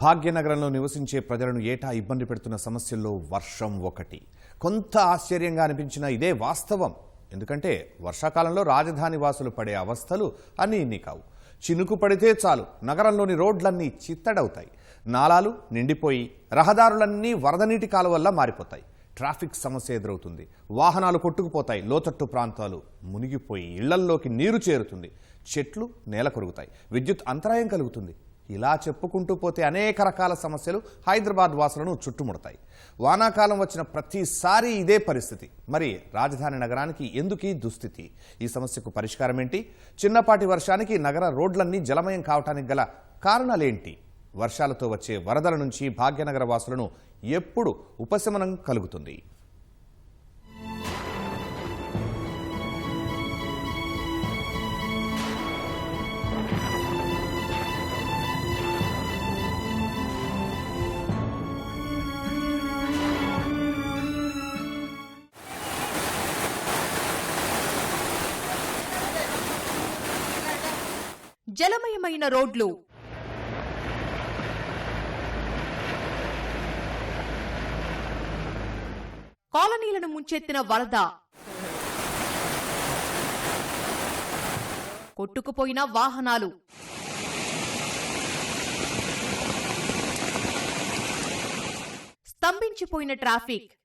భాగ్యనగరంలో నివసించే ప్రజలను ఏటా ఇబ్బంది పెడుతున్న సమస్యల్లో వర్షం ఒకటి. కొంత ఆశ్చర్యంగా అనిపించిన ఇదే వాస్తవం. ఎందుకంటే వర్షాకాలంలో రాజధాని వాసులు పడే అవస్థలు అన్నీ ఇన్ని కావు చినుకు పడితే చాలు నగరంలోని రోడ్లన్నీ చిత్తడవుతాయి. నాలాలు నిండిపోయి రహదారులన్నీ వరద నీటి కాలువల్లా మారిపోతాయి. ట్రాఫిక్ సమస్య ఎదురవుతుంది. వాహనాలు కొట్టుకుపోతాయి. లోతట్టు ప్రాంతాలు మునిగిపోయి ఇళ్ళల్లోకి నీరు చేరుతుంది. చెట్లు నేల కొరుగుతాయి విద్యుత్ అంతరాయం కలుగుతుంది. ఇలా చెప్పుకుంటూ పోతే అనేక రకాల సమస్యలు హైదరాబాద్ వాసులను చుట్టుముడతాయి. వానాకాలం వచ్చిన ప్రతిసారి ఇదే పరిస్థితి. మరి రాజధాని నగరానికి ఎందుకు ఈ దుస్థితి? ఈ సమస్యకు పరిష్కారం ఏంటి చిన్నపాటి వర్షానికి నగర రోడ్లన్నీ జలమయం కావటానికి గల కారణాలేంటి? వర్షాలతో వచ్చే వరదల నుంచి భాగ్యనగర వాసులను ఎప్పుడు ఉపశమనం కలుగుతుంది? జలమయమైన రోడ్లు. కాలనీలను ముంచెత్తిన వరద. కొట్టుకుపోయిన వాహనాలు. స్తంభించిపోయిన ట్రాఫిక్.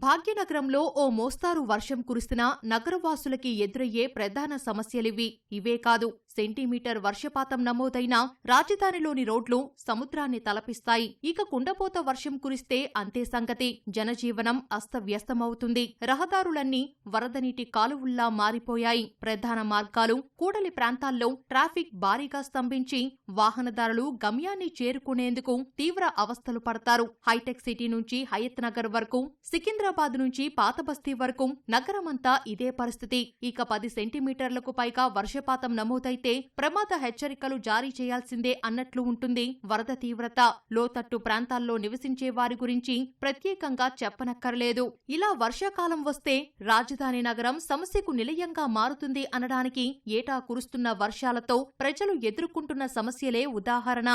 భాగ్యనగరంలో ఓ మోస్తారు వర్షం కురిసినా నగరవాసులకి ఎదురయ్యే ప్రధాన సమస్యలివి ఇవే కాదు. సెంటీమీటర్ వర్షపాతం నమోదైనా రాజధానిలోని రోడ్లు సముద్రాన్ని తలపిస్తాయి. ఇక కుండపోత వర్షం కురిస్తే అంతే సంగతి. జనజీవనం అస్తవ్యస్తమవుతుంది. రహదారులన్నీ వరద నీటి కాలువల్లా మారిపోయాయి. ప్రధాన మార్గాలు కూడలి ప్రాంతాల్లో ట్రాఫిక్ భారీగా స్తంభించి వాహనదారులు గమ్యాన్ని చేరుకునేందుకు తీవ్ర అవస్థలు పడతారు. హైటెక్ సిటీ నుంచి హయత్ నగర్ వరకు సికింద్రాబాద్ నుంచి పాతబస్తీ వరకు నగరమంతా ఇదే పరిస్థితి. ఇక పది సెంటీమీటర్లకు పైగా వర్షపాతం నమోదైతే ప్రమాద హెచ్చరికలు జారీ చేయాల్సిందే అన్నట్లు ఉంటుంది. వరద తీవ్రత లోతట్టు ప్రాంతాల్లో నివసించే వారి గురించి ప్రత్యేకంగా చెప్పనక్కర్లేదు. ఇలా వర్షాకాలం వస్తే రాజధాని నగరం సమస్యకు నిలయంగా మారుతుంది అనడానికి ఏటా కురుస్తున్న వర్షాలతో ప్రజలు ఎదుర్కొంటున్న సమస్యలే ఉదాహరణ.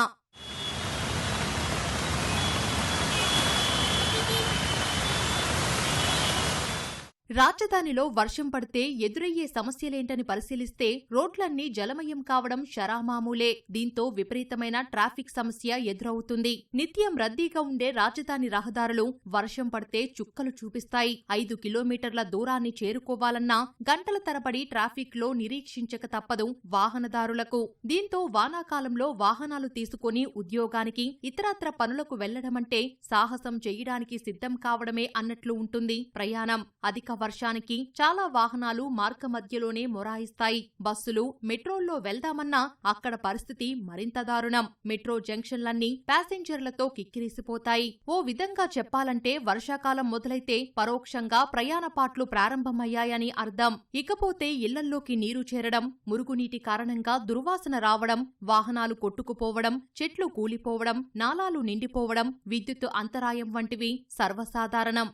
రాజధానిలో వర్షం పడితే ఎదురయ్యే సమస్యలేంటని పరిశీలిస్తే రోడ్లన్నీ జలమయం కావడం శరామామూలే దీంతో విపరీతమైన ట్రాఫిక్ సమస్య ఎదురవుతుంది. నిత్యం రద్దీగా ఉండే రాజధాని రహదారులు వర్షం పడితే చుక్కలు చూపిస్తాయి. ఐదు కిలోమీటర్ల దూరాన్ని చేరుకోవాలన్నా గంటల తరబడి ట్రాఫిక్లో నిరీక్షించక తప్పదు వాహనదారులకు. దీంతో వానాకాలంలో వాహనాలు తీసుకుని ఉద్యోగానికి ఇతరత్ర పనులకు వెళ్ళడమంటే సాహసం చేయడానికి సిద్ధం కావడమే అన్నట్లు ఉంటుంది ప్రయాణం. అధిక వర్షానికి చాలా వాహనాలు మార్గ మధ్యలోనే మొరాయిస్తాయి. బస్సులు మెట్రోల్లో వెళ్దామన్నా అక్కడ పరిస్థితి మరింత దారుణం. మెట్రో జంక్షన్లన్నీ ప్యాసింజర్లతో కిక్కిరిసిపోతాయి. ఓ విధంగా చెప్పాలంటే వర్షాకాలం మొదలైతే పరోక్షంగా ప్రయాణపాట్లు ప్రారంభమయ్యాయని అర్థం. ఇకపోతే ఇళ్ళల్లోకి నీరు చేరడం మురుగునీటి కారణంగా దుర్వాసన రావడం వాహనాలు కొట్టుకుపోవడం చెట్లు కూలిపోవడం నాలాలు నిండిపోవడం విద్యుత్ అంతరాయం వంటివి సర్వసాధారణం.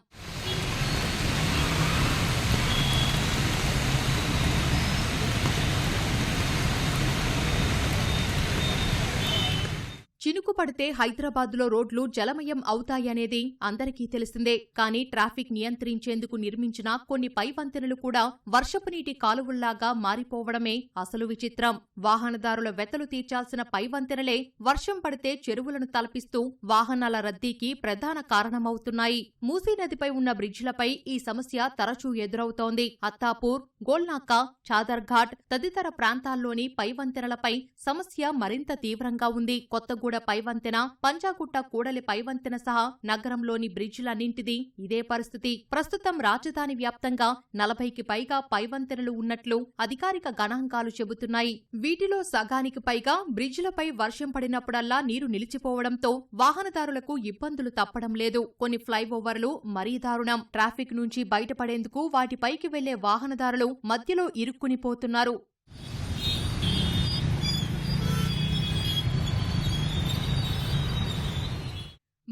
చినుకు పడితే హైదరాబాద్లో రోడ్లు జలమయం అవుతాయనేది అందరికీ తెలిసిందే. కానీ ట్రాఫిక్ నియంత్రించేందుకు నిర్మించిన కొన్ని పై వంతెనలు కూడా వర్షపు నీటి కాలువల్లాగా మారిపోవడమే అసలు విచిత్రం. వాహనదారుల వెతలు తీర్చాల్సిన పై వంతెనలే వర్షం పడితే చెరువులను తలపిస్తూ వాహనాల రద్దీకి ప్రధాన కారణమవుతున్నాయి. మూసీ నదిపై ఉన్న బ్రిడ్జిలపై ఈ సమస్య తరచూ ఎదురవుతోంది. అత్తాపూర్ గోల్నాక చాదర్ఘాట్ తదితర ప్రాంతాల్లోని పై వంతెనలపై సమస్య మరింత తీవ్రంగా ఉంది. కొత్తగూడ పైవంతెన పంజాగుట్ట కూడలి పైవంతెన సహా నగరంలోని బ్రిడ్జిలన్నింటిది ఇదే పరిస్థితి. ప్రస్తుతం రాజధాని వ్యాప్తంగా నలభైకి పైగా పైవంతెనలు ఉన్నట్లు అధికారిక గణాంకాలు చెబుతున్నాయి. వీటిలో సగానికి పైగా బ్రిడ్జిలపై వర్షం పడినప్పుడల్లా నీరు నిలిచిపోవడంతో వాహనదారులకు ఇబ్బందులు తప్పడం లేదు. కొన్ని ఫ్లైఓవర్లు మరీ దారుణం. ట్రాఫిక్ నుంచి బయటపడేందుకు వాటిపైకి వెళ్ళే వాహనదారులు మధ్యలో ఇరుక్కునిపోతున్నారు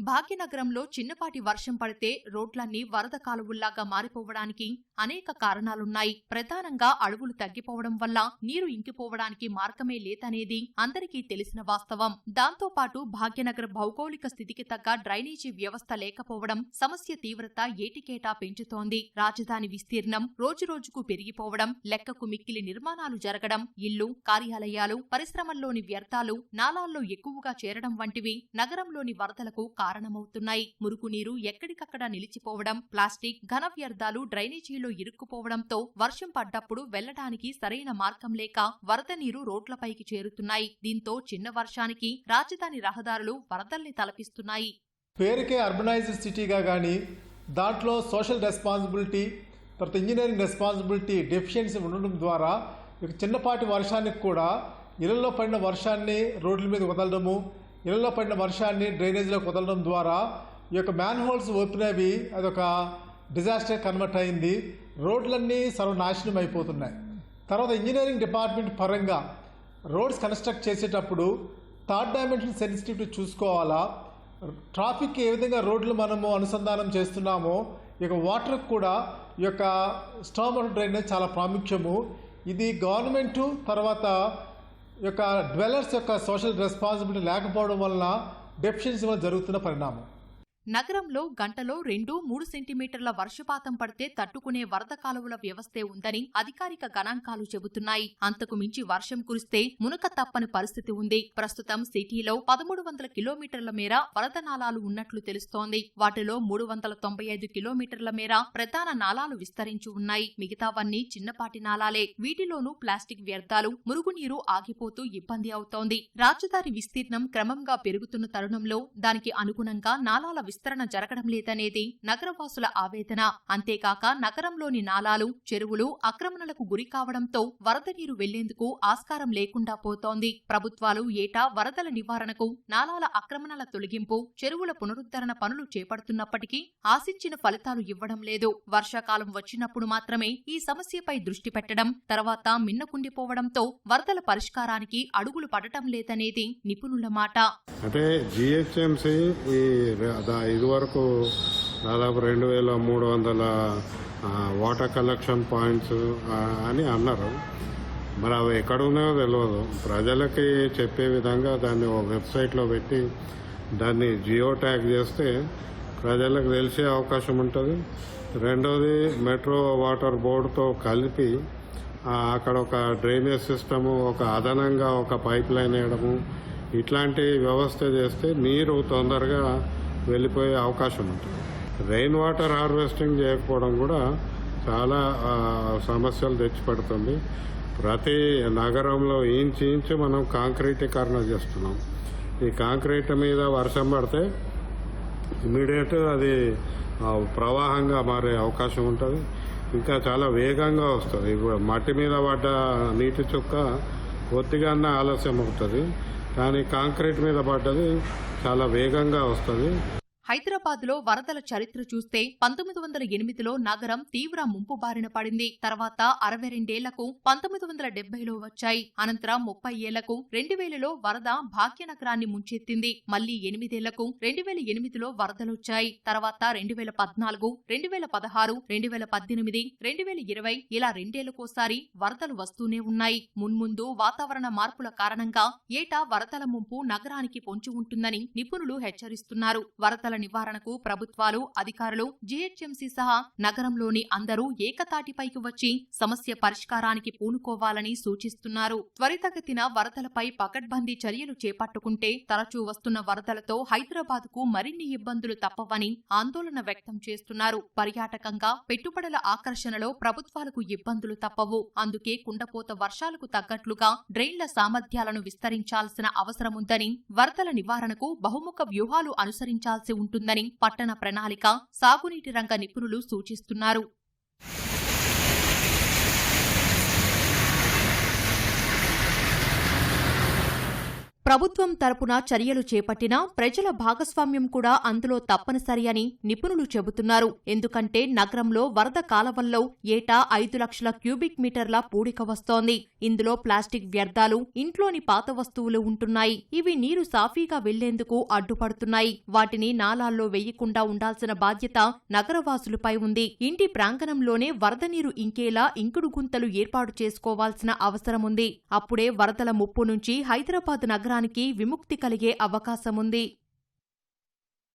భాగ్యనగరంలో చిన్నపాటి వర్షం పడితే రోడ్లన్నీ వరద కాలువల్లాగా మారిపోవడానికి అనేక కారణాలున్నాయి. ప్రధానంగా అడవులు తగ్గిపోవడం వల్ల నీరు ఇంకిపోవడానికి మార్గమే లేదనేది అందరికీ తెలిసిన వాస్తవం. దాంతో పాటు భాగ్యనగర భౌగోళిక స్థితికి తగ్గ డ్రైనేజీ వ్యవస్థ లేకపోవడం సమస్య తీవ్రత ఏటికేటా పెంచుతోంది. రాజధాని విస్తీర్ణం రోజురోజుకు పెరిగిపోవడం లెక్కకు మిక్కిలి నిర్మాణాలు జరగడం ఇల్లు కార్యాలయాలు పరిశ్రమల్లోని వ్యర్థాలు నాలాల్లో ఎక్కువగా చేరడం వంటివి నగరంలోని వరదలకు కారణమవుతున్నాయి. మురుగునీరు ఎక్కడికక్కడ నిలిచిపోవడం ప్లాస్టిక్ ఘన వ్యర్థాలు డ్రైనేజీలో ఇరుక్కుపోవడంతో వర్షం పడ్డప్పుడు వెళ్ళడానికి సరైన మార్గం లేక వరద నీరు రోడ్లపైకి చేరుతున్నాయి. దీంతో చిన్న వర్షానికి రాజధాని రహదారులు వరదల్ని తలపిస్తున్నాయి. పేరుకే అర్బనైజ్డ్ సిటీగా కానీ దాంట్లో సోషల్ రెస్పాన్సిబిలిటీ తర్వాత ఇంజనీరింగ్ రెస్పాన్సిబిలిటీ డెఫిషియన్సీ ఉండడం ద్వారా చిన్నపాటి వర్షానికి కూడా ఇళ్ళలో పడిన వర్షాన్ని రోడ్ల మీద వదలడము ఇళ్ళలో పడిన వర్షాన్ని డ్రైనేజీలోకి వదలడం ద్వారా ఈ యొక్క మ్యాన్ హోల్స్ ఓపెన్ అదొక డిజాస్టర్ కన్వర్ట్ అయింది. రోడ్లన్నీ సర్వనాశనం అయిపోతున్నాయి. తర్వాత ఇంజనీరింగ్ డిపార్ట్మెంట్ పరంగా రోడ్స్ కన్స్ట్రక్ట్ చేసేటప్పుడు థర్డ్ డైమెన్షన్ సెన్సిటివిటీ చూసుకోవాలా? ట్రాఫిక్ ఏ విధంగా రోడ్లు మనము అనుసంధానం చేస్తున్నామో ఈ యొక్క వాటర్కి కూడా ఈ యొక్క స్టామ్ డ్రైనేజ్ చాలా ప్రాముఖ్యము. ఇది గవర్నమెంటు తర్వాత యొక్క డ్వెలర్స్ యొక్క సోషల్ రెస్పాన్సిబిలిటీ లేకపోవడం వలన డెఫిషియన్సీ వల్ల జరుగుతున్న పరిణామం. నగరంలో గంటలో రెండు మూడు సెంటీమీటర్ల వర్షపాతం పడితే తట్టుకునే వరద కాలువల వ్యవస్థే ఉందని అధికారిక గణాంకాలు చెబుతున్నాయి. అంతకు మించి వర్షం కురిస్తే మునక తప్పని పరిస్థితి ఉంది. ప్రస్తుతం సిటీలో పదమూడు వందల కిలోమీటర్ల మేర వరద నాలాలు ఉన్నట్లు తెలుస్తోంది. వాటిలో మూడు వందల తొంభై ఐదు కిలోమీటర్ల మేర ప్రధాన నాలాలు విస్తరించి ఉన్నాయి. మిగతావన్నీ చిన్నపాటి నాలాలే వీటిలోనూ ప్లాస్టిక్ వ్యర్థాలు మురుగునీరు ఆగిపోతూ ఇబ్బంది అవుతోంది. రాజధాని విస్తీర్ణం క్రమంగా పెరుగుతున్న తరుణంలో దానికి అనుగుణంగా నాలాల విస్తరణ జరగడం లేదనేది నగరవాసుల ఆవేదన. అంతేకాక నగరంలోని నాలాలు చెరువులు ఆక్రమణలకు గురి కావడంతో వరద నీరు వెళ్ళేందుకు ఆస్కారం లేకుండా పోతోంది. ప్రభుత్వాలు ఏటా వరదల నివారణకు నాలాల ఆక్రమణల తొలగింపు చెరువుల పునరుద్ధరణ పనులు చేపడుతున్నప్పటికీ ఆశించిన ఫలితాలు ఇవ్వడం లేదు. వర్షాకాలం వచ్చినప్పుడు మాత్రమే ఈ సమస్యపై దృష్టి పెట్టడం తర్వాత మిన్నకుండిపోవడంతో వరదల పరిష్కారానికి అడుగులు పడటం లేదనేది నిపుణుల మాట. అంటే జిహెచ్ఎంసి ఇదివరకు దాదాపు రెండు వేల మూడు వందల వాటర్ కలెక్షన్ పాయింట్స్ అని అన్నారు. మరి అవి ఎక్కడ ఉన్నాయో తెలియదు ప్రజలకి చెప్పే విధంగా దాన్ని ఒక వెబ్సైట్లో పెట్టి దాన్ని జియో ట్యాగ్ చేస్తే ప్రజలకు తెలిసే అవకాశం ఉంటుంది. రెండోది మెట్రో వాటర్ బోర్డుతో కలిపి అక్కడ ఒక డ్రైనేజ్ సిస్టము ఒక అదనంగా ఒక పైప్ లైన్ వేయడము ఇట్లాంటి వ్యవస్థ చేస్తే నీరు తొందరగా వెళ్ళిపోయే అవకాశం ఉంటుంది. రెయిన్ వాటర్ హార్వెస్టింగ్ చేయకపోవడం కూడా చాలా సమస్యలు తెచ్చిపెడుతుంది. ప్రతి నగరంలో ఇంచు ఇంచు మనం కాంక్రీటీకరణ చేస్తున్నాం. ఈ కాంక్రీట్ మీద వర్షం పడితే ఇమీడియట్ అది ప్రవాహంగా మారే అవకాశం ఉంటుంది. ఇంకా చాలా వేగంగా వస్తుంది. మట్టి మీద పడ్డ నీటి చుక్క కొద్దిగానే ఆలస్యం అవుతుంది కానీ కాంక్రీట్ మీద పడ్డది చాలా వేగంగా వస్తుంది. హైదరాబాద్లో వరదల చరిత్ర చూస్తే పంతొమ్మిది వందల ఎనిమిదిలో నగరం తీవ్ర ముంపు బారిన పడింది. తర్వాత అరవై రెండేళ్ళకు పంతొమ్మిది వందల డెబ్బైలో వచ్చాయి. అనంతరం ముప్పై ఏళ్ళకు రెండు వేలలో వరద భాగ్యనగరాన్ని ముంచెత్తింది. మళ్ళీ ఎనిమిదేళ్ళకు రెండు వేల ఎనిమిదిలో వరదలొచ్చాయి తర్వాత రెండు వేల పద్నాలుగు రెండు వేల పదహారు రెండు వేల పద్దెనిమిది రెండు వేల ఇరవై ఇలా రెండేళ్ళకోసారి వరదలు వస్తూనే ఉన్నాయి. మున్ముందు వాతావరణ మార్పుల కారణంగా ఏటా వరదల ముంపు నగరానికి పొంచి ఉంటుందని నిపుణులు హెచ్చరిస్తున్నారు. వరదల నివారణకు ప్రభుత్వాలు అధికారులు జీహెచ్ఎంసీ సహా నగరంలోని అందరూ ఏకతాటిపైకి వచ్చి సమస్య పరిష్కారానికి పూనుకోవాలని సూచిస్తున్నారు. త్వరితగతిన వరదలపై పకడ్బందీ చర్యలు చేపట్టుకుంటే తరచూ వస్తున్న వరదలతో హైదరాబాద్కు మరిన్ని ఇబ్బందులు తప్పవని ఆందోళన వ్యక్తం చేస్తున్నారు. పర్యాటకంగా పెట్టుబడుల ఆకర్షణలో ప్రభుత్వాలకు ఇబ్బందులు తప్పవు. అందుకే కుండపోత వర్షాలకు తగ్గట్లుగా డ్రైన్ల సామర్థ్యాలను విస్తరించాల్సిన అవసరముందని వరదల నివారణకు బహుముఖ వ్యూహాలు అనుసరించాల్సి ఉంటుందని పట్టణ ప్రణాళిక సాగునీటి రంగ నిపుణులు సూచిస్తున్నారు. ప్రభుత్వం తరపున చర్యలు చేపట్టినా ప్రజల భాగస్వామ్యం కూడా అందులో తప్పనిసరి అని నిపుణులు చెబుతున్నారు. ఎందుకంటే నగరంలో వరద కాలవల్లో ఏటా ఐదు లక్షల క్యూబిక్ మీటర్ల పూడిక వస్తోంది. ఇందులో ప్లాస్టిక్ వ్యర్థాలు ఇంట్లోని పాత వస్తువులు ఉంటున్నాయి. ఇవి నీరు సాఫీగా వెళ్ళేందుకు అడ్డుపడుతున్నాయి. వాటిని నాలాల్లో వేయకుండా ఉండాల్సిన బాధ్యత నగరవాసులపై ఉంది. ఇంటి ప్రాంగణంలోనే వరద నీరు ఇంకేలా ఇంకుడు గుంతలు ఏర్పాటు చేసుకోవాల్సిన అవసరముంది అప్పుడే వరదల ముప్పు నుంచి హైదరాబాద్ నగరానికి విముక్తి కలిగే అవకాశముంది.